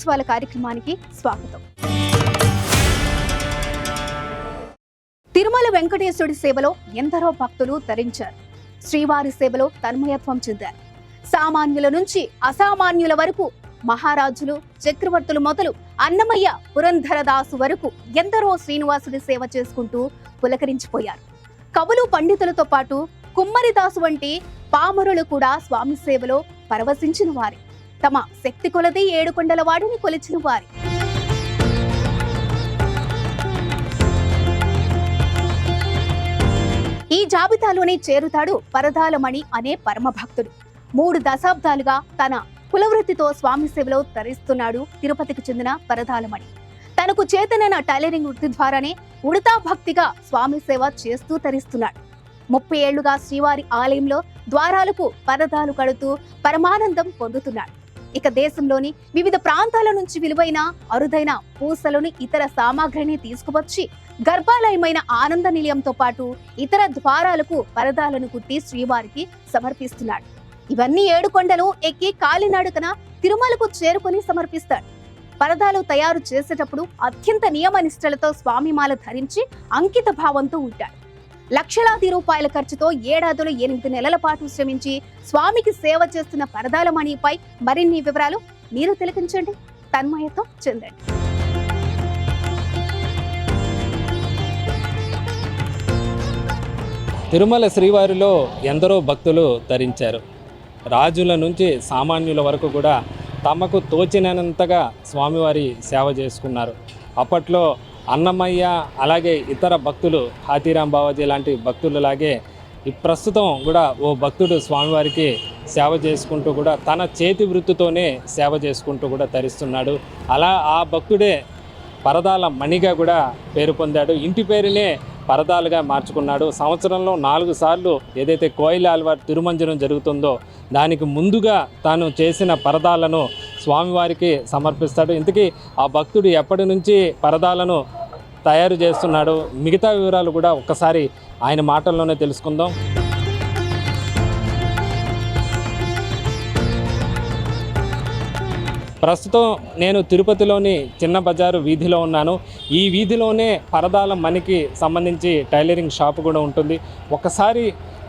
బ్రహ్మోత్సవాల కార్యక్రమానికి స్వాగతం. తిరుమల వెంకటేశ్వరుడి సేవలో ఎందరో భక్తులు తరించారు. శ్రీవారి సేవలో తన్మయత్వం చెందారు. సామాన్యుల నుంచి అసామాన్యుల వరకు మహారాజులు చక్రవర్తులు మొదలు అన్నమయ్య పురంధరదాసు వరకు ఎందరో శ్రీనివాసుడి సేవ చేసుకుంటూ పులకరించిపోయారు. కవులు పండితులతో పాటు కుమ్మరిదాసు వంటి పామరులు కూడా స్వామి సేవలో పరవశించిన వారే. తమ శక్తి కొలది ఏడుకొండల వాడిని కొలిచిన వారి. ఈ జాబితాలోనే చేరుతాడు పరదాలమణి అనే పరమభక్తుడు. మూడు దశాబ్దాలుగా తన కులవృత్తితో స్వామి సేవలో తరిస్తున్నాడు తిరుపతికి చెందిన పరదాలమణి తనకు చేతనైన టైలరింగ్ వృత్తి ద్వారానే ఉడతా భక్తిగా స్వామి సేవ చేస్తూ తరిస్తున్నాడు. ముప్పై ఏళ్ళుగా శ్రీవారి ఆలయంలో ద్వారాలకు పరదాలు కడుతూ పరమానందం పొందుతున్నాడు. ఇక దేశంలోని వివిధ ప్రాంతాల నుంచి విలువైన అరుదైన పూసలోని ఇతర సామాగ్రిని తీసుకువచ్చి గర్భాలయమైన ఆనంద నిలయంతో పాటు ఇతర ద్వారాలకు పరదాలను కుట్టి శ్రీవారికి సమర్పిస్తున్నాడు. ఇవన్నీ ఏడు కొండలు ఎక్కి కాలినాడుకన తిరుమలకు చేరుకుని సమర్పిస్తాడు. పరదాలు తయారు చేసేటప్పుడు అత్యంత నియమ నిష్టలతో స్వామిమాల ధరించి అంకిత భావంతో ఉంటాడు. లక్షలాది రూపాయల ఖర్చుతో ఏడాదిలో ఎనిమిది నెలల పాటు శ్రమించి స్వామికి సేవ చేస్తున్న పరదాల మణిపై మరిన్ని వివరాలు మీరు తిలకించండి. తన్మయతో చెందండి. తిరుమల శ్రీవారిలో ఎందరో భక్తులు ధరించారు రాజుల నుంచి సామాన్యుల వరకు కూడా తమకు తోచినంతగా స్వామివారి సేవ చేసుకున్నారు. అప్పట్లో అన్నమయ్య అలాగే ఇతర భక్తులు హాతీరాం బావాజీ లాంటి భక్తులలాగే ఈ ప్రస్తుతం కూడా ఓ భక్తుడు స్వామివారికి సేవ చేసుకుంటూ కూడా తన చేతి వృత్తితోనే సేవ చేసుకుంటూ కూడా తరిస్తున్నాడు. అలా ఆ భక్తుడే పరదాల మణిగా కూడా పేరు పొందాడు. ఇంటి పేరునే పరదాలుగా మార్చుకున్నాడు. సంవత్సరంలో నాలుగు సార్లు ఏదైతే కోయిల ఆల్వార్ తిరుమంజనం జరుగుతుందో దానికి ముందుగా తాను చేసిన పరదాలను స్వామివారికి సమర్పిస్తాడు. ఇంతకీ ఆ భక్తుడు ఎప్పటి నుంచి పరదాలను తయారు చేస్తున్నాడు. మిగతా వివరాలు కూడా ఒక్కసారి ఆయన మాటల్లోనే తెలుసుకుందాం. ప్రస్తుతం నేను తిరుపతిలోని చిన్న బజారు వీధిలో ఉన్నాను. ఈ వీధిలోనే పరదాల మనకి సంబంధించి టైలరింగ్ షాప్ కూడా ఉంటుంది. ఒకసారి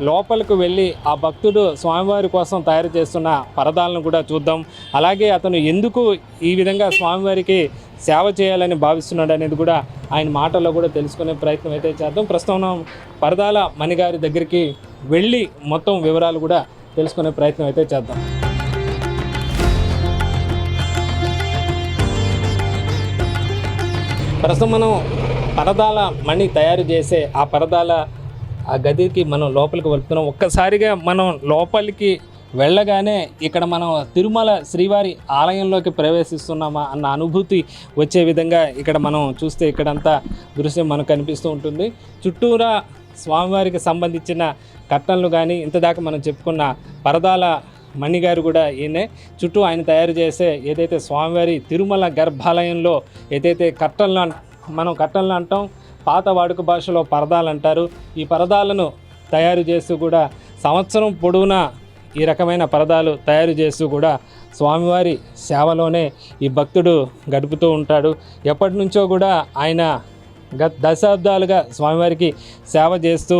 లోపలికి వెళ్ళి ఆ భక్తుడు స్వామివారి కోసం తయారు చేస్తున్న పరదాలను కూడా చూద్దాం. అలాగే అతను ఎందుకు ఈ విధంగా స్వామివారికి సేవ చేయాలని భావిస్తున్నాడు అనేది కూడా ఆయన మాటల్లో కూడా తెలుసుకునే ప్రయత్నం అయితే చేద్దాం. ప్రస్తుతం పరదాల మణిగారి దగ్గరికి వెళ్ళి మొత్తం వివరాలు కూడా తెలుసుకునే ప్రయత్నం అయితే చేద్దాం. ప్రస్తుతం మనం పరదాల మణి తయారు చేసే ఆ పరదాల ఆ గదికి మనం లోపలికి వెళ్తున్నాం. ఒక్కసారిగా మనం లోపలికి వెళ్ళగానే ఇక్కడ మనం తిరుమల శ్రీవారి ఆలయంలోకి ప్రవేశిస్తున్నామా అన్న అనుభూతి వచ్చే విధంగా ఇక్కడ మనం చూస్తే ఇక్కడంతా దృశ్యం మనకు కనిపిస్తూ ఉంటుంది. చుట్టూరా స్వామివారికి సంబంధించిన కట్టలు కానీ ఇంతదాకా మనం చెప్పుకున్న పరదాల మణిగారు కూడా ఈయనే. చుట్టూ ఆయన తయారు చేసే ఏదైతే స్వామివారి తిరుమల గర్భాలయంలో ఏదైతే కట్టన్లు మనం కట్టలను అంటాం పాత వాడుక భాషలో పరదాలు అంటారు. ఈ పరదాలను తయారు చేస్తూ కూడా సంవత్సరం పొడవునా ఈ రకమైన పరదాలు తయారు చేస్తూ కూడా స్వామివారి సేవలోనే ఈ భక్తుడు గడుపుతూ ఉంటాడు. ఎప్పటి నుంచో కూడా ఆయన గత దశాబ్దాలుగా స్వామివారికి సేవ చేస్తూ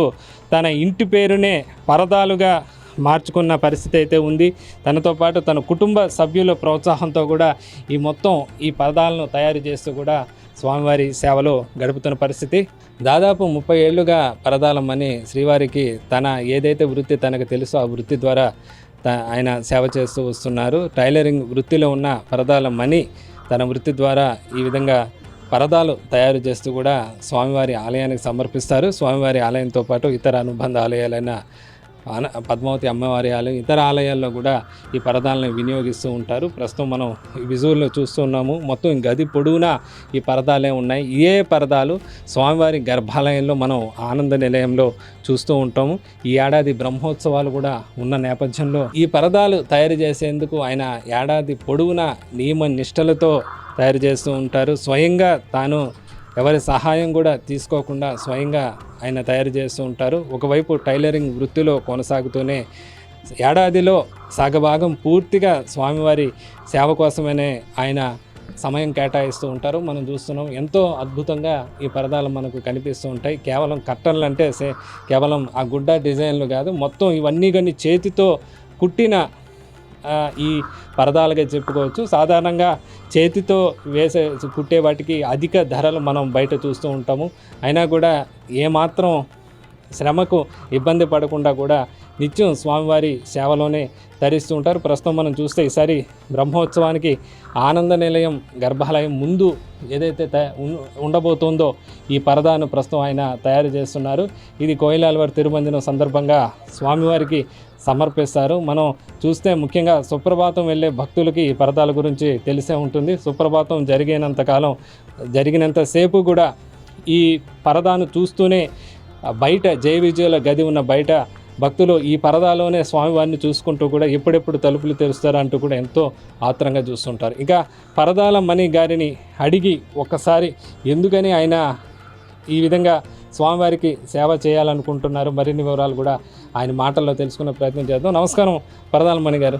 తన ఇంటి పేరునే పరదాలుగా మార్చుకున్న పరిస్థితి అయితే ఉంది. తనతో పాటు తన కుటుంబ సభ్యుల ప్రోత్సాహంతో కూడా ఈ మొత్తం ఈ పరదాలను తయారు చేస్తూ కూడా స్వామివారి సేవలో గడుపుతున్న పరిస్థితి దాదాపు ముప్పై ఏళ్ళుగా పరదాలమ్మని శ్రీవారికి తన ఏదైతే వృత్తి తనకు తెలుసో ఆ వృత్తి ద్వారా త- ఆయన సేవ చేస్తూ వస్తున్నారు. టైలరింగ్ వృత్తిలో ఉన్న పరదాల మణి తన వృత్తి ద్వారా ఈ విధంగా పరదాలు తయారు చేస్తూ కూడా స్వామివారి ఆలయానికి సమర్పిస్తారు. స్వామివారి ఆలయంతో పాటు ఇతర అనుబంధ ఆలయాలైన ఆన- పద్మావతి అమ్మవారి ఆలయం ఇతర ఆలయాల్లో కూడా ఈ పరదాలను వినియోగిస్తూ ఉంటారు. ప్రస్తుతం మనం విజువల్లో చూస్తున్నాము మొత్తం గది పొడవునా ఈ పరదాలే ఉన్నాయి. ఏ పరదాలు స్వామివారి గర్భాలయంలో మనం ఆనంద నిలయంలో చూస్తూ ఉంటాము. ఈ ఏడాది బ్రహ్మోత్సవాలు కూడా ఉన్న నేపథ్యంలో ఈ పరదాలు తయారు చేసేందుకు ఆయన ఏడాది పొడవునా నియమ నిష్టలతో తయారు చేస్తూ ఉంటారు. స్వయంగా తాను ఎవరి సహాయం కూడా తీసుకోకుండా స్వయంగా ఆయన తయారు చేస్తూ ఉంటారు. ఒకవైపు టైలరింగ్ వృత్తిలో కొనసాగుతూనే ఏడాదిలో సగభాగం పూర్తిగా స్వామివారి సేవ కోసమనే ఆయన సమయం కేటాయిస్తూ ఉంటారు. మనం చూస్తున్నాం ఎంతో అద్భుతంగా ఈ పరదాలు మనకు కనిపిస్తూ ఉంటాయి. కేవలం కట్టన్లు అంటే సే- కేవలం ఆ గుడ్డ డిజైన్లు కాదు మొత్తం ఇవన్నీ కానీ చేతితో కుట్టిన ఈ పరదాలుగా చెప్పుకోవచ్చు. సాధారణంగా చేతితో వేసే కుట్టే వాటికి అధిక ధరలు మనం బయట చూస్తూ ఉంటాము. అయినా కూడా ఏమాత్రం శ్రమకు ఇబ్బంది పడకుండా కూడా నిత్యం స్వామివారి సేవలోనే ధరిస్తూ ఉంటారు. ప్రస్తుతం మనం చూస్తే ఈసారి బ్రహ్మోత్సవానికి ఆనంద నిలయం గర్భాలయం ముందు ఏదైతే త ఉండబోతుందో ఈ పరదాను ప్రస్తుతం ఆయన తయారు చేస్తున్నారు. ఇది కోయిలాల్వారి తిరుమంజనం సందర్భంగా స్వామివారికి సమర్పిస్తారు. మనం చూస్తే ముఖ్యంగా సుప్రభాతం వెళ్ళే భక్తులకి ఈ పరదాల గురించి తెలిసే ఉంటుంది. సుప్రభాతం జరిగినంతకాలం జరిగినంతసేపు కూడా ఈ పరదాను చూస్తూనే బయట జయ విజయుల గది ఉన్న బయట భక్తులు ఈ పరదాలోనే స్వామివారిని చూసుకుంటూ కూడా ఎప్పుడెప్పుడు తలుపులు తెరుస్తారు అంటూ కూడా ఎంతో ఆత్రంగా చూస్తుంటారు. ఇంకా పరదాల మణి గారిని అడిగి ఒక్కసారి ఎందుకని ఆయన ఈ విధంగా స్వామివారికి సేవ చేయాలనుకుంటున్నారు? మరిన్ని వివరాలు కూడా ఆయన మాటల్లో తెలుసుకునే ప్రయత్నం చేద్దాం. నమస్కారం పరదాలమణి గారు.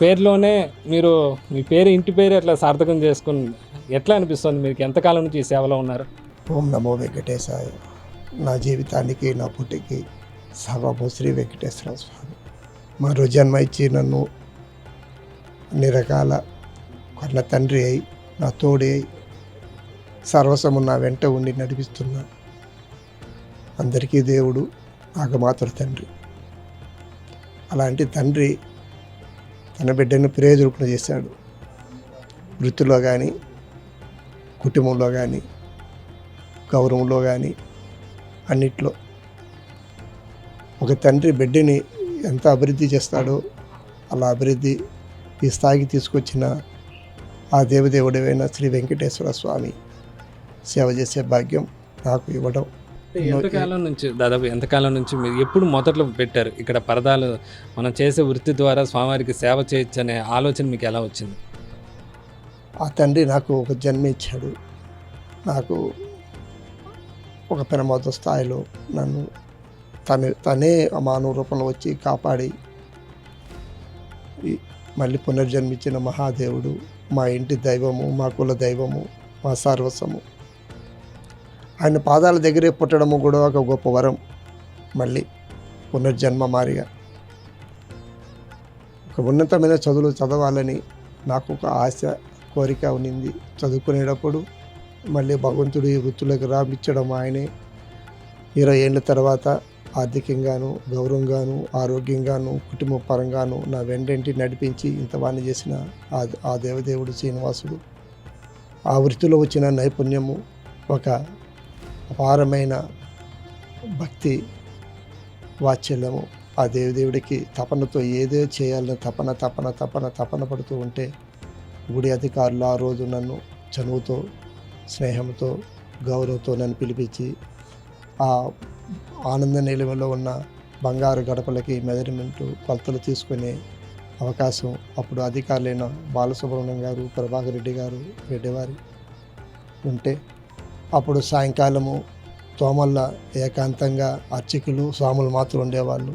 పేరులోనే మీరు మీ పేరు ఇంటి పేరు ఎట్లా సార్థకం చేసుకుని ఎట్లా అనిపిస్తుంది? మీకు ఎంతకాలం నుంచి ఈ సేవలో ఉన్నారు? ఓం నమో వెంకటేశాయ. నా జీవితానికి నా పుట్టికి సర్వము శ్రీ వెంకటేశ్వర స్వామి. మరో జన్మ ఇచ్చి నన్ను అన్ని రకాల కన్న తండ్రి అయి నా తోడే అయి సర్వసము నా వెంట ఉండి నడిపిస్తున్నా అందరికీ దేవుడు నాకు మాత్రం తండ్రి. అలాంటి తండ్రి తన బిడ్డను ప్రయోజకుడు చేశాడు. వృత్తిలో కానీ కుటుంబంలో కానీ గౌరవంలో కానీ అన్నిట్లో ఒక తండ్రి బిడ్డని ఎంత అభివృద్ధి చేస్తాడో అలా అభివృద్ధి ఈ స్థాయికి తీసుకొచ్చిన ఆ దేవదేవుడైన శ్రీ వెంకటేశ్వర స్వామి సేవ చేసే భాగ్యం నాకు ఇవ్వడం. ఎంతకాలం నుంచి దాదాపు ఎంతకాలం నుంచి మీరు ఎప్పుడు మొదట్లో పెట్టారు? ఇక్కడ పరదాలు మనం చేసే వృత్తి ద్వారా స్వామివారికి సేవ చేయొచ్చు అనే ఆలోచన మీకు ఎలా వచ్చింది? ఆ తండ్రి నాకు ఒక జన్మ ఇచ్చాడు. నాకు ఒక పెనమోత స్థాయిలో నన్ను తను తనే మానవ రూపంలో వచ్చి కాపాడి మళ్ళీ పునర్జన్మించిన మహాదేవుడు మా ఇంటి దైవము మా కుల దైవము మా సర్వస్వము. ఆయన పాదాల దగ్గరే పుట్టడము కూడా ఒక గొప్ప వరం. మళ్ళీ పునర్జన్మ మారిగా. ఒక ఉన్నతమైన చదువులు చదవాలని నాకు ఒక ఆశ కోరిక ఉన్నింది. చదువుకునేటప్పుడు మళ్ళీ భగవంతుడు ఈ వృత్తులకు రాపించడం ఆయనే. ఇరవై ఏళ్ళ తర్వాత ఆర్థికంగాను గౌరవంగాను ఆరోగ్యంగాను కుటుంబ పరంగాను నా వెంటంటి నడిపించి ఇంతవాణ్ణి చేసిన ఆ ఆ దేవదేవుడు శ్రీనివాసుడు. ఆ వృత్తిలో వచ్చిన నైపుణ్యము ఒక అపారమైన భక్తి వాత్సల్యము. ఆ దేవదేవుడికి తపనతో ఏదో చేయాలని తపన తపన తపన తపన పడుతూ ఉంటే గుడి అధికారులు ఆ రోజు నన్ను చనువుతో స్నేహంతో గౌరవంతో నన్ను పిలిపించి ఆ ఆనంద నిలువలో ఉన్న బంగారు గడపలకి మెజర్మెంటు కొలతలు తీసుకునే అవకాశం అప్పుడు అధికారులైన బాలసుబ్రహ్మణ్యం గారు ప్రభాకర్ రెడ్డి గారు రెడ్డివారి ఉంటే అప్పుడు సాయంకాలము తోమల్ల ఏకాంతంగా అర్చకులు స్వాములు మాత్రం ఉండేవాళ్ళు.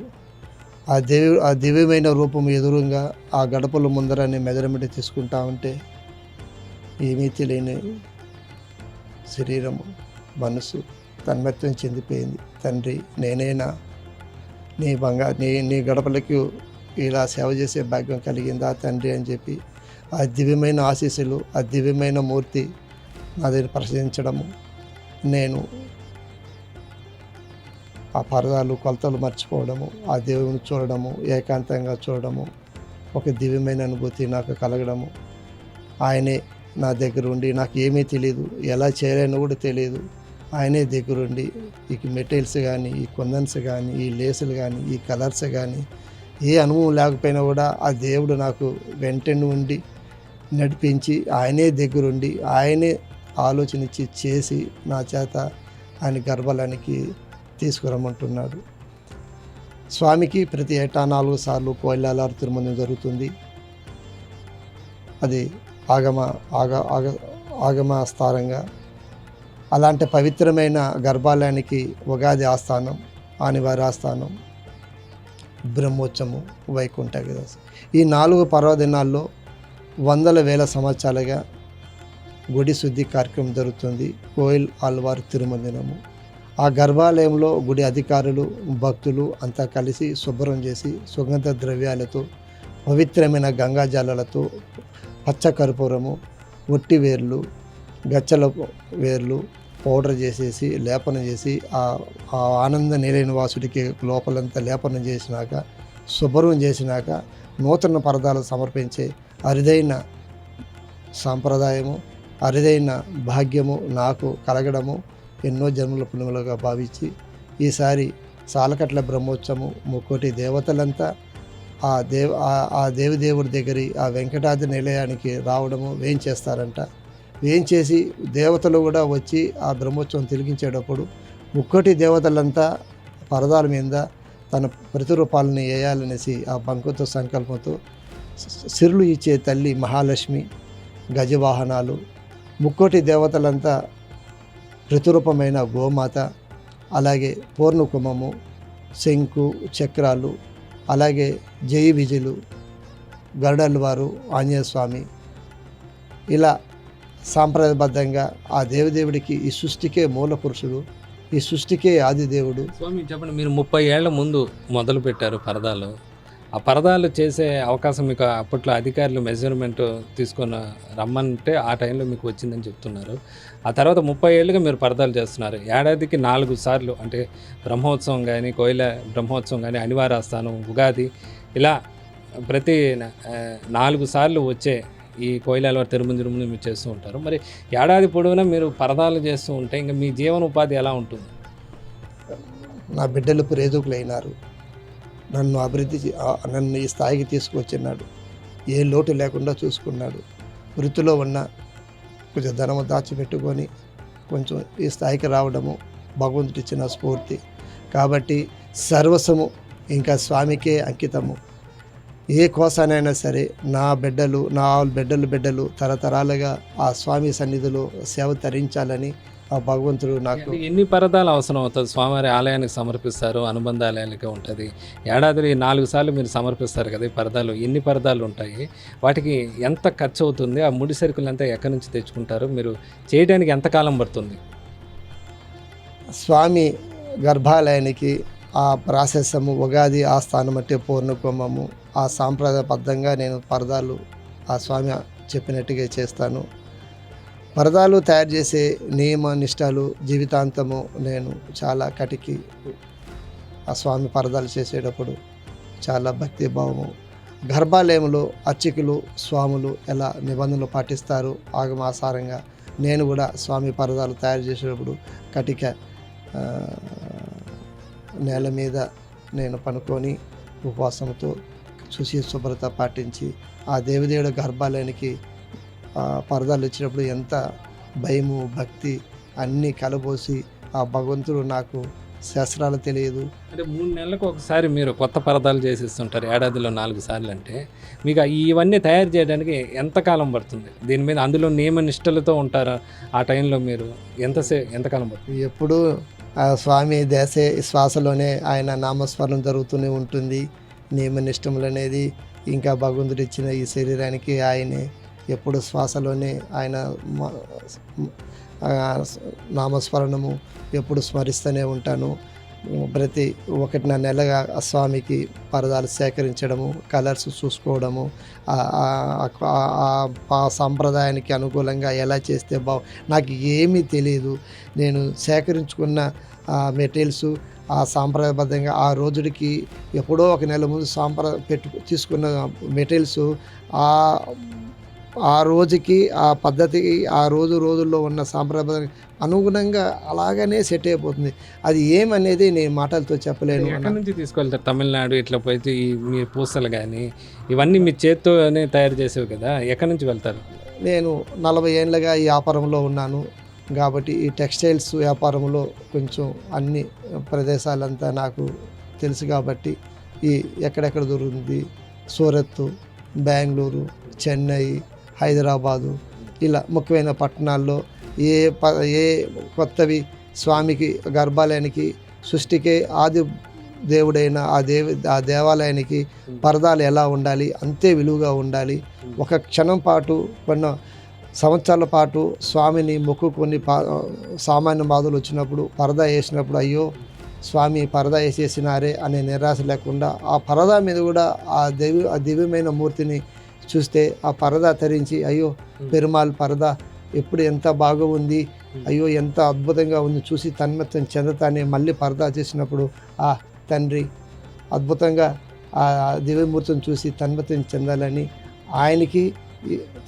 ఆ దేవి ఆ దివ్యమైన రూపం ఎదురుగా ఆ గడపల ముందరని మెజర్మెంట్ తీసుకుంటా ఉంటే ఏమీ తెలియని శరీరము మనసు తన్మత్వం చెందిపోయింది. తండ్రి నేనైనా నీ బంగా నీ నీ గడపలకు ఇలా సేవ చేసే భాగ్యం కలిగిందా తండ్రి అని చెప్పి ఆ దివ్యమైన ఆశీస్సులు ఆ దివ్యమైన మూర్తి నా దగ్గర ప్రశ్నించడము నేను ఆ పరదాలు కొలతలు మర్చిపోవడము ఆ దేవుని చూడడము ఏకాంతంగా చూడడము ఒక దివ్యమైన అనుభూతి నాకు కలగడము. ఆయనే నా దగ్గర ఉండి నాకు ఏమీ తెలియదు ఎలా చేయాలని కూడా తెలియదు ఆయనే దగ్గరుండి ఈ మెటీరియల్స్ కానీ ఈ కొందన్స్ కానీ ఈ లేసులు కానీ ఈ కలర్స్ కానీ ఏ అనుభవం లేకపోయినా కూడా ఆ దేవుడు నాకు వెంటనే ఉండి నడిపించి ఆయనే దగ్గరుండి ఆయనే ఆలోచన ఇచ్చి చేసి నా చేత ఆయన గర్భాలనికి తీసుకురమ్మంటున్నాడు. స్వామికి ప్రతి ఏటా నాలుగు సార్లు కోయిలాలారు తిరుమల జరుగుతుంది. అది ఆగమ ఆగ ఆగ ఆగమ స్థానంగా అలాంటి పవిత్రమైన గర్భాలయానికి ఉగాది ఆస్థానం ఆనివారి ఆస్థానం బ్రహ్మోత్సవము వైకుంఠ ఏకాదశి ఈ నాలుగు పర్వదినాల్లో వందల వేల సంవత్సరాలుగా గుడి శుద్ధి కార్యక్రమం జరుగుతుంది. కోయిల్ ఆల్వార్ తిరుమల దినము. ఆ గర్భాలయంలో గుడి అధికారులు భక్తులు అంతా కలిసి శుభ్రం చేసి సుగంధ ద్రవ్యాలతో పవిత్రమైన గంగాజలాలతో పచ్చ కర్పూరము ఒట్టి వేర్లు గచ్చల వేర్లు పౌడర్ చేసేసి లేపన చేసి ఆ ఆనంద ఆనంద నిలయనివాసుడికి లోపలంతా లేపనం చేసినాక శుభ్రం చేసినాక నూతన పరదాలు సమర్పించే అరుదైన సాంప్రదాయము అరుదైన భాగ్యము నాకు కలగడము ఎన్నో జన్మల పుణ్యములుగా భావించి ఈసారి సాలకట్ల బ్రహ్మోత్సవము ముక్కోటి దేవతలంతా ఆ దేవ ఆ- ఆ దేవదేవుడి దగ్గరి ఆ వెంకటాద్రి నిలయానికి రావడము వేయించేస్తారంట వేయించేసి దేవతలు కూడా వచ్చి ఆ బ్రహ్మోత్సవం తిరిగించేటప్పుడు ముక్కోటి దేవతలంతా పరదాల మీద తన ప్రతిరూపాలని వేయాలనేసి ఆ బంకుతో సంకల్పంతో సిరులు ఇచ్చే తల్లి మహాలక్ష్మి గజవాహనాలు ముక్కోటి దేవతలంతా ప్రతిరూపమైన గోమాత అలాగే పూర్ణకుమము శంకు చక్రాలు అలాగే జై విజయులు గరుడల్వారు ఆంజనేయ స్వామి ఇలా సాంప్రదాయబద్ధంగా ఆ దేవదేవుడికి ఈ సృష్టికే మూల పురుషుడు ఈ సృష్టికే ఆది దేవుడు. స్వామి చెప్పండి మీరు ముప్పై ఏళ్ళ ముందు మొదలు పెట్టారు పరదాలు. ఆ పరదాలు చేసే అవకాశం మీకు అప్పట్లో అధికారులు మెజర్మెంట్ తీసుకొని రమ్మంటే ఆ టైంలో మీకు వచ్చిందని చెప్తున్నారు. ఆ తర్వాత ముప్పై ఏళ్ళుగా మీరు పరదాలు చేస్తున్నారు. ఏడాదికి నాలుగు సార్లు అంటే బ్రహ్మోత్సవం కానీ కోయిల బ్రహ్మోత్సవం కానీ అనివారాస్థానం ఉగాది ఇలా ప్రతి నాలుగు సార్లు వచ్చే ఈ కోయిలవారు తిరుమల తిరుమల మీరు చేస్తూ ఉంటారు. మరి ఏడాది పొడవునా మీరు పరదాలు చేస్తూ ఉంటే ఇంకా మీ జీవన ఉపాధి ఎలా ఉంటుంది? నా బిడ్డలు ప్రేదుకులైనారు నన్ను అభివృద్ధి నన్ను ఈ స్థాయికి తీసుకువచ్చినాడు ఏ లోటు లేకుండా చూసుకున్నాడు. వృత్తిలో ఉన్న కొంచెం ధనము దాచిపెట్టుకొని కొంచెం ఈ స్థాయికి రావడము భగవంతుడిచ్చిన స్ఫూర్తి. కాబట్టి సర్వస్వము ఇంకా స్వామికే అంకితము. ఏ కోసానైనా సరే నా బిడ్డలు నా బిడ్డలు బిడ్డలు తరతరాలుగా ఆ స్వామి సన్నిధిలో సేవ తరించాలని ఆ భగవంతుడు నాకు ఎన్ని పరదాలు అవసరం అవుతుంది? స్వామివారి ఆలయానికి సమర్పిస్తారు అనుబంధ ఆలయాలకే ఉంటుంది. ఏడాది నాలుగు సార్లు మీరు సమర్పిస్తారు కదా ఈ పరదాలు. ఎన్ని పరదాలు ఉంటాయి? వాటికి ఎంత ఖర్చు అవుతుంది? ఆ ముడి సరుకులు అంతా ఎక్కడి నుంచి తెచ్చుకుంటారు? మీరు చేయడానికి ఎంత కాలం పడుతుంది? స్వామి గర్భాలయానికి ఆ ప్రాశస్యము ఉగాది ఆ స్థానం అంటే పూర్ణకుంభము ఆ సాంప్రదాయబద్ధంగా నేను పరదాలు ఆ స్వామి చెప్పినట్టుగా చేస్తాను. పరదాలు తయారు చేసే నియమ నిష్టాలు జీవితాంతము నేను చాలా కటికి ఆ స్వామి పరదాలు చేసేటప్పుడు చాలా భక్తి భావము. గర్భాలయంలో అర్చకులు స్వాములు ఎలా నిబంధనలు పాటిస్తారు? ఆగమాసారంగా నేను కూడా స్వామి పరదాలు తయారు చేసేటప్పుడు కటిక నేల మీద నేను పనుకొని ఉపవాసంతో శుచి శుభ్రత పాటించి ఆ దేవదేవుడి గర్భాలయానికి ఆ పరదాలు ఇచ్చినప్పుడు ఎంత భయము భక్తి అన్నీ కలబోసి ఆ భగవంతుడు నాకు శాస్త్రాలు తెలియదు. అంటే మూడు నెలలకు ఒకసారి మీరు కొత్త పరదాలు చేసిస్తుంటారు ఏడాదిలో నాలుగు సార్లు అంటే. మీకు ఇవన్నీ తయారు చేయడానికి ఎంత కాలం పడుతుంది? దీని మీద అందులో నియమ నిష్టలతో ఉంటారా? ఆ టైంలో మీరు ఎంతసే ఎంతకాలం పడుతుంది? ఎప్పుడు ఆ స్వామి దేశే శ్వాసలోనే ఆయన నామస్మరణ జరుగుతూనే ఉంటుంది. నియమనిష్టములు అనేది ఇంకా భగవంతుడు ఇచ్చిన ఈ శరీరానికి ఆయనే ఎప్పుడు శ్వాసలోనే ఆయన నామస్మరణము ఎప్పుడు స్మరిస్తూనే ఉంటాను. ప్రతి ఒకటిన్నర నెలగా ఆ స్వామికి పరదాలు సేకరించడము కలర్స్ చూసుకోవడము ఆ- సంప్రదాయానికి సాంప్రదాయానికి అనుకూలంగా ఎలా చేస్తే బాగు నాకు ఏమీ తెలియదు నేను సేకరించుకున్న ఆ మెటీరియల్స్ ఆ సాంప్రదాయబద్ధంగా ఆ రోజుడికి ఎప్పుడో ఒక నెల ముందు సాంప్రదాయ పెట్టు తీసుకున్న మెటీరియల్స్ ఆ ఆ రోజుకి ఆ పద్ధతికి ఆ రోజు రోజుల్లో ఉన్న సాంప్రదాయ అనుగుణంగా అలాగనే సెట్ అయిపోతుంది. అది ఏమనేది నేను మాటలతో చెప్పలేను ఎక్కడి నుంచి తీసుకెళ్తారు? తమిళనాడు ఇట్లా పోతే ఈ మీ పూసలు కానీ ఇవన్నీ మీ చేత్తోనే తయారు చేసేవి కదా? ఎక్కడి నుంచి వెళ్తారు? నేను నలభై ఏళ్ళగా ఈ వ్యాపారంలో ఉన్నాను. కాబట్టి ఈ టెక్స్టైల్స్ వ్యాపారంలో కొంచెం అన్ని ప్రదేశాలంతా నాకు తెలుసు కాబట్టి ఈ ఎక్కడెక్కడ దొరుకుతుంది? సూరత్ బెంగళూరు చెన్నై హైదరాబాదు ఇలా ముఖ్యమైన పట్టణాల్లో ఏ ప ఏ కొత్తవి స్వామికి గర్భాలయానికి సృష్టికే ఆది దేవుడైన ఆ దేవి ఆ దేవాలయానికి పరదాలు ఎలా ఉండాలి? అంతే విలువగా ఉండాలి. ఒక క్షణం పాటు కొన్న సంవత్సరాల పాటు స్వామిని మొక్కుకొని పా సామాన్య బాధలు వచ్చినప్పుడు పరదా వేసినప్పుడు అయ్యో స్వామి పరదా వేసేసినారే అనే నిరాశ లేకుండా ఆ పరదా మీద కూడా ఆ దేవి ఆ దివ్యమైన మూర్తిని చూస్తే ఆ పరదా ధరించి అయ్యో పెరుమాల్ పరదా ఎప్పుడు ఎంత బాగా ఉంది అయ్యో ఎంత అద్భుతంగా ఉంది చూసి తన్మత్తం చెందతానే మళ్ళీ పరదా చేసినప్పుడు ఆ తండ్రి అద్భుతంగా ఆ దివ్యమూర్తిని చూసి తన్మత్తం చెందాలని ఆయనకి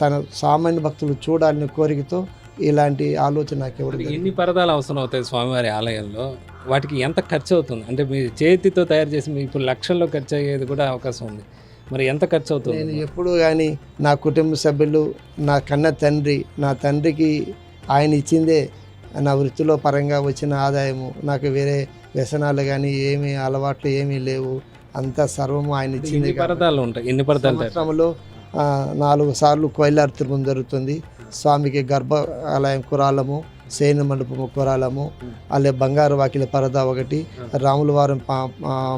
తన సామాన్య భక్తులు చూడాలని కోరికతో ఇలాంటి ఆలోచన నాకు ఇవ్వడం మరి జరిగింది. ఎన్ని పరదాలు అవసరం అవుతాయి స్వామివారి ఆలయంలో? వాటికి ఎంత ఖర్చు అవుతుంది? అంటే మీ చేతితో తయారు చేసి మీ ఇప్పుడు లక్షల్లో ఖర్చు అయ్యేది కూడా అవకాశం ఉంది. మరి ఎంత ఖర్చు నేను అవుతుంది ఎప్పుడు కానీ నా కుటుంబ సభ్యులు నా కన్న తండ్రి నా తండ్రికి ఆయన ఇచ్చిందే నా వృత్తిలో పరంగా వచ్చిన ఆదాయము. నాకు వేరే వ్యసనాలు కానీ ఏమీ అలవాట్లు ఏమీ లేవు. అంతా సర్వము ఆయన ఇచ్చింది ఎన్ని పరదాలు ఉంటాయి. ఎన్ని పరదాలు నాలుగు సార్లు కోయిలార్ తిరుమల జరుగుతుంది. స్వామికి గర్భాలయం కురాలము శయన మండపము కురాలము అలాగే బంగారు వాకిలి పరదా ఒకటి రాములవారం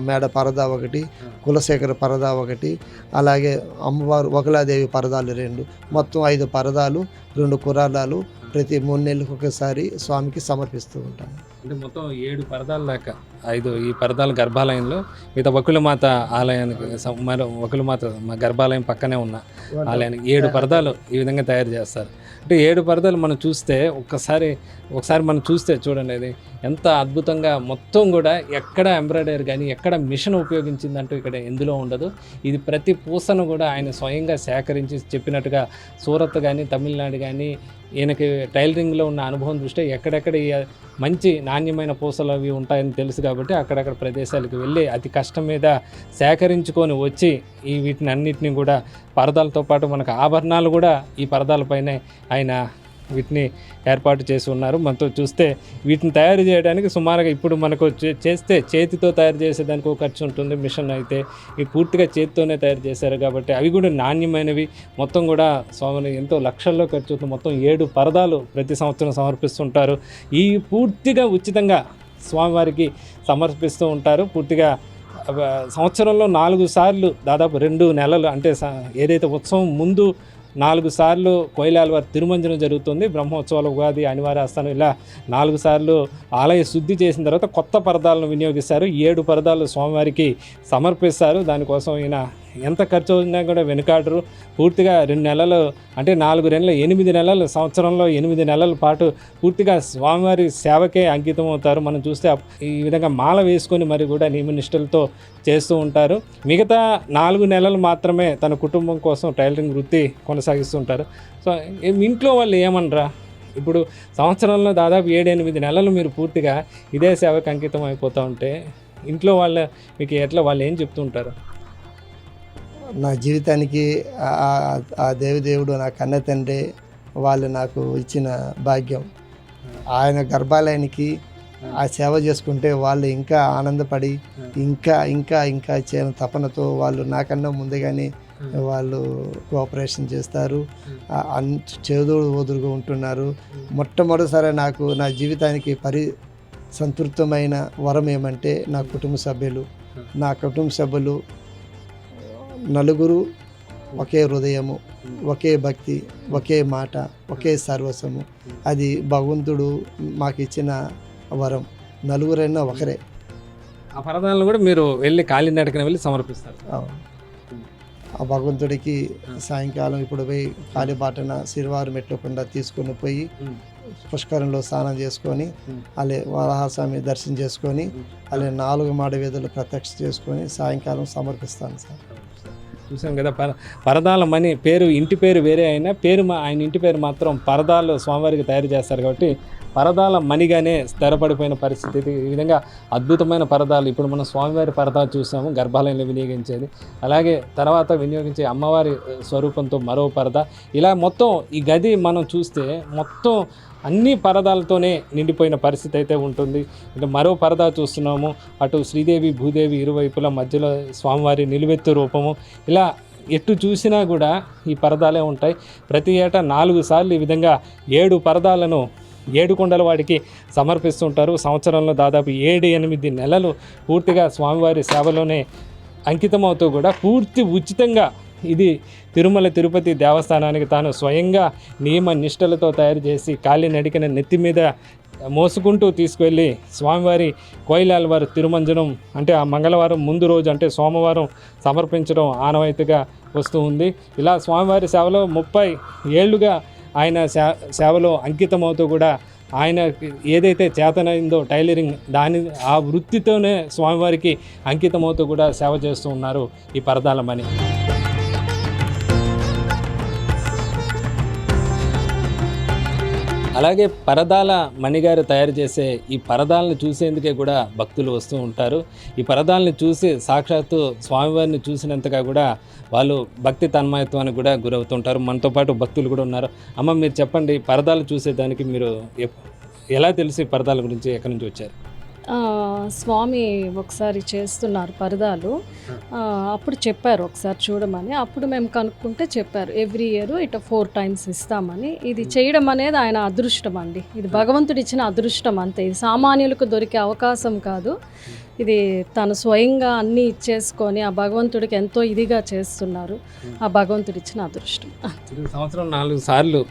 మేడ పరదా ఒకటి కులశేఖర పరదా ఒకటి అలాగే అమ్మవారు ఒకలాదేవి పరదాలు రెండు. మొత్తం ఐదు పరదాలు రెండు కురాలాలు ప్రతి మూడు నెలలకు ఒకసారి స్వామికి సమర్పిస్తూ ఉంటాను అంటే మొత్తం ఏడు పరదాల దాకా ఐదు ఈ పరదాల గర్భాలయంలో మిగతా వకులమాత ఆలయానికి సం- వకుల వకులమాత మా గర్భాలయం పక్కనే ఉన్న ఆలయానికి ఏడు పరదాలు ఈ విధంగా తయారు చేస్తారు. అంటే ఏడు పరదాలు మనం చూస్తే ఒక్కసారి ఒకసారి మనం చూస్తే చూడండి అది ఎంత అద్భుతంగా మొత్తం కూడా ఎక్కడ ఎంబ్రాయిడరీ కానీ ఎక్కడ మిషన్ ఉపయోగించిందంటూ ఇక్కడ ఎందులో ఉండదు. ఇది ప్రతి పూసను కూడా ఆయన స్వయంగా సేకరించి చెప్పినట్టుగా సూరత్ కానీ తమిళనాడు కానీ ఈయనకి టైలరింగ్లో ఉన్న అనుభవం దృష్ట్యా ఎక్కడెక్కడ ఈ మంచి నాణ్యమైన పూసలు అవి ఉంటాయని తెలుసు కాబట్టి అక్కడక్కడ ప్రదేశాలకు వెళ్ళి అతి కష్టం మీద సేకరించుకొని వచ్చి ఈ వీటిని అన్నిటిని కూడా పరదాలతో పాటు మనకు ఆభరణాలు కూడా ఈ పరదాలపైనే ఆయన వీటిని ఏర్పాటు చేసి ఉన్నారు. మనతో చూస్తే వీటిని తయారు చేయడానికి సుమారుగా ఇప్పుడు మనకు చే- చేస్తే చేతితో తయారు చేసేదానికి ఒక ఖర్చు ఉంటుంది. మిషన్ అయితే ఇవి పూర్తిగా చేతితోనే తయారు చేశారు కాబట్టి అవి కూడా నాణ్యమైనవి. మొత్తం కూడా స్వామిని ఎంతో లక్షల్లో ఖర్చు అవుతుంది. మొత్తం ఏడు పరదాలు ప్రతి సంవత్సరం సమర్పిస్తుంటారు. ఈ పూర్తిగా ఉచితంగా స్వామివారికి సమర్పిస్తూ ఉంటారు. పూర్తిగా సంవత్సరంలో నాలుగు సార్లు దాదాపు రెండు నెలలు అంటే ఏదైతే ఉత్సవం ముందు నాలుగు సార్లు కోయిలాల్వారి తిరుమంజనం జరుగుతుంది. బ్రహ్మోత్సవాలు ఉగాది అనివార్య ఆస్థానం ఇలా నాలుగు సార్లు ఆలయ శుద్ధి చేసిన తర్వాత కొత్త పరదాలను వినియోగిస్తారు. ఏడు పరదాలు స్వామివారికి సమర్పిస్తారు. దానికోసం ఈయన ఎంత ఖర్చు అయినా కూడా వెనుకాడరు. పూర్తిగా రెండు నెలలు అంటే నాలుగు నెలలు ఎనిమిది నెలలు సంవత్సరంలో ఎనిమిది నెలల పాటు పూర్తిగా స్వామివారి సేవకే అంకితం అవుతారు. మనం చూస్తే ఈ విధంగా మాల వేసుకొని మరి కూడా నియమనిష్టలతో చేస్తూ ఉంటారు. మిగతా నాలుగు నెలలు మాత్రమే తన కుటుంబం కోసం టైలరింగ్ వృత్తి కొనసాగిస్తుంటారు. సో ఇంట్లో వాళ్ళు ఏమనరా? ఇప్పుడు సంవత్సరంలో దాదాపు ఏడెనిమిది నెలలు మీరు పూర్తిగా ఇదే సేవకు అంకితం అయిపోతూ ఉంటే ఇంట్లో వాళ్ళ మీకు ఎట్లా వాళ్ళు ఏం చెప్తుంటారు? నా జీవితానికి ఆ- దేవదేవుడు నా కన్న తండ్రి వాళ్ళు నాకు ఇచ్చిన భాగ్యం. ఆయన గర్భాలయానికి ఆ సేవ చేసుకుంటే వాళ్ళు ఇంకా ఆనందపడి ఇంకా ఇంకా ఇంకా చేయని తపనతో వాళ్ళు నాకన్నా ముందుగానే వాళ్ళు కోఆపరేషన్ చేస్తారు. ఆ చేదోడు ఓదురుగా ఉంటున్నారు. మొట్టమొదటిసారి నాకు నా జీవితానికి పరి సంతృప్తమైన వరం ఏమంటే నా కుటుంబ సభ్యులు. నా కుటుంబ సభ్యులు నలుగురు ఒకే హృదయము ఒకే భక్తి ఒకే మాట ఒకే సర్వస్వము. అది భగవంతుడు మాకు ఇచ్చిన వరం. నలుగురైనా ఒకరే. ఆ పరదాలను కూడా మీరు వెళ్ళి కాలినడకన వెళ్ళి సమర్పిస్తారు. ఆ భగవంతుడికి సాయంకాలం ఇప్పుడు పోయి కాలిబాటన సిరివారు మెట్లకుండా తీసుకొని పోయి పుష్కరంలో స్నానం చేసుకొని. అలాగే వరహాస్వామి దర్శనం చేసుకొని అలాగే నాలుగు మాడ వీధులు ప్రత్యక్ష చేసుకొని సాయంకాలం సమర్పిస్తాను సార్. చూసాం కదా పర పరదాల మణి పేరు ఇంటి పేరు వేరే అయినా పేరు మా ఆయన ఇంటి పేరు మాత్రం పరదాలు స్వామివారికి తయారు చేస్తారు కాబట్టి పరదాల మణిగానే స్థిరపడిపోయిన పరిస్థితి ఈ విధంగా అద్భుతమైన పరదాలు ఇప్పుడు మనం స్వామివారి పరదాలు చూసాము గర్భాలయంలో వినియోగించేది. అలాగే తర్వాత వినియోగించే అమ్మవారి స్వరూపంతో మరో పరద. ఇలా మొత్తం ఈ గది మనం చూస్తే మొత్తం అన్ని పరదాలతోనే నిండిపోయిన పరిస్థితి అయితే ఉంటుంది. ఇంకా మరో పరదా చూస్తున్నాము. అటు శ్రీదేవి భూదేవి ఇరువైపుల మధ్యలో స్వామివారి నిలువెత్తు రూపము. ఇలా ఎటు చూసినా కూడా ఈ పరదాలే ఉంటాయి. ప్రతి ఏటా నాలుగు సార్లు ఈ విధంగా ఏడు పరదాలను ఏడు కొండల వాడికి సమర్పిస్తుంటారు. సంవత్సరంలో దాదాపు ఏడు ఎనిమిది నెలలు పూర్తిగా స్వామివారి సేవలోనే అంకితమవుతూ కూడా పూర్తి ఉచితంగా ఇది తిరుమల తిరుపతి దేవస్థానానికి తాను స్వయంగా నియమ నిష్టలతో తయారు చేసి కాలి నడికిన నెత్తి మీద మోసుకుంటూ తీసుకువెళ్ళి స్వామివారి కోయిలాల వారు తిరుమంజనం అంటే ఆ మంగళవారం ముందు రోజు అంటే సోమవారం సమర్పించడం ఆనవాయితీగా వస్తూ ఉంది. ఇలా స్వామివారి సేవలో ముప్పై ఏళ్ళుగా ఆయన సేవలో అంకితమవుతూ కూడా ఆయన ఏదైతే చేతనైందో టైలరింగ్ దాని ఆ వృత్తితోనే స్వామివారికి అంకితమవుతూ కూడా సేవ చేస్తూ ఉన్నారు ఈ పరదాలమని. అలాగే పరదాల మణిగారు తయారు చేసే ఈ పరదాలను చూసేందుకే కూడా భక్తులు వస్తూ ఉంటారు. ఈ పరదాలను చూసి సాక్షాత్తు స్వామివారిని చూసినంతగా కూడా వాళ్ళు భక్తి తన్మయత్వానికి కూడా గురవుతుంటారు. మనతో పాటు భక్తులు కూడా ఉన్నారు. అమ్మ మీరు చెప్పండి పరదాలు చూసేదానికి మీరు ఎప్- ఎలా తెలిసి పరదాల గురించి ఎక్కడి నుంచి వచ్చారు? స్వామి ఒకసారి చేస్తున్నారు పరదాలు. అప్పుడు చెప్పారు ఒకసారి చూడమని. అప్పుడు మేము కనుక్కుంటే చెప్పారు ఎవ్రీ ఇయర్ ఇట్లా ఫోర్ టైమ్స్ ఇస్తామని. ఇది చేయడం అనేది ఆయన అదృష్టం అండి. ఇది భగవంతుడు ఇచ్చిన అదృష్టం అంతే. ఇది సామాన్యులకు దొరికే అవకాశం కాదు. ఇది తను స్వయంగా అన్నీ ఇచ్చేసుకొని ఆ భగవంతుడికి ఎంతో ఇదిగా చేస్తున్నారు. ఆ భగవంతుడు ఇచ్చిన అదృష్టం. సంవత్సరం నాలుగు సార్లు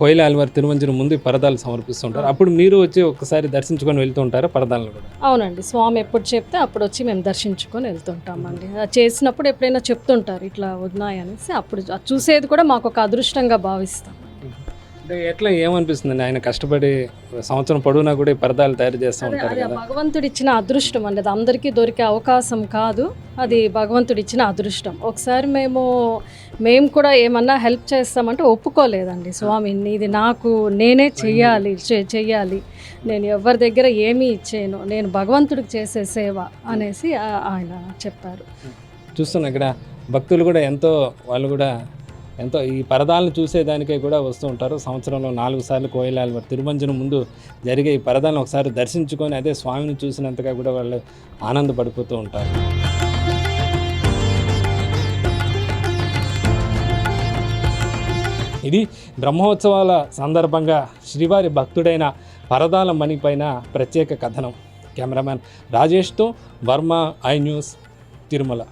కోయిల అల్వారి తిరువంజన ముందు ఈ పరదాలు సమర్పిస్తుంటారు. అప్పుడు మీరు వచ్చి ఒక్కసారి దర్శించుకొని వెళ్తూ పరదాలను కూడా? అవునండి. స్వామి ఎప్పుడు చెప్తే అప్పుడు వచ్చి మేము దర్శించుకొని వెళ్తుంటామండి. అది చేసినప్పుడు ఎప్పుడైనా చెప్తుంటారు ఇట్లా ఉన్నాయనేసి అప్పుడు చూసేది కూడా మాకు ఒక అదృష్టంగా భావిస్తాం. అంటే ఎట్లా ఏమనిపిస్తుంది ఆయన కష్టపడి సంవత్సరం పొడవునా కూడా ఈ పరదాలు తయారు చేస్తూ ఉంటారు కదా? భగవంతుడు ఇచ్చిన అదృష్టం అండి అది. అందరికీ దొరికే అవకాశం కాదు. అది భగవంతుడు ఇచ్చిన అదృష్టం. ఒకసారి మేము మేము కూడా ఏమన్నా హెల్ప్ చేస్తామంటే ఒప్పుకోలేదండి. స్వామి ఇది నాకు నేనే చెయ్యాలి చెయ్యాలి. నేను ఎవరి దగ్గర ఏమీ ఇచ్చేయను. నేను భగవంతుడికి చేసే సేవ అనేసి ఆయన చెప్పారు. చూస్తున్నా ఇక్కడ భక్తులు కూడా ఎంతో వాళ్ళు కూడా ఎంతో ఈ పరదాలను చూసేదానికే కూడా వస్తూ ఉంటారు. సంవత్సరంలో నాలుగు సార్లు కోయిలాలు తిరుమంజన ముందు జరిగే ఈ పరదాలను ఒకసారి దర్శించుకొని అదే స్వామిని చూసినంతగా కూడా వాళ్ళు ఆనందపడిపోతూ ఉంటారు. ఇది బ్రహ్మోత్సవాల సందర్భంగా శ్రీవారి భక్తుడైన పరదాల మణి పైన ప్రత్యేక కథనం. కెమెరామ్యాన్ రాజేష్తో వర్మ ఐ న్యూస్ తిరుమల.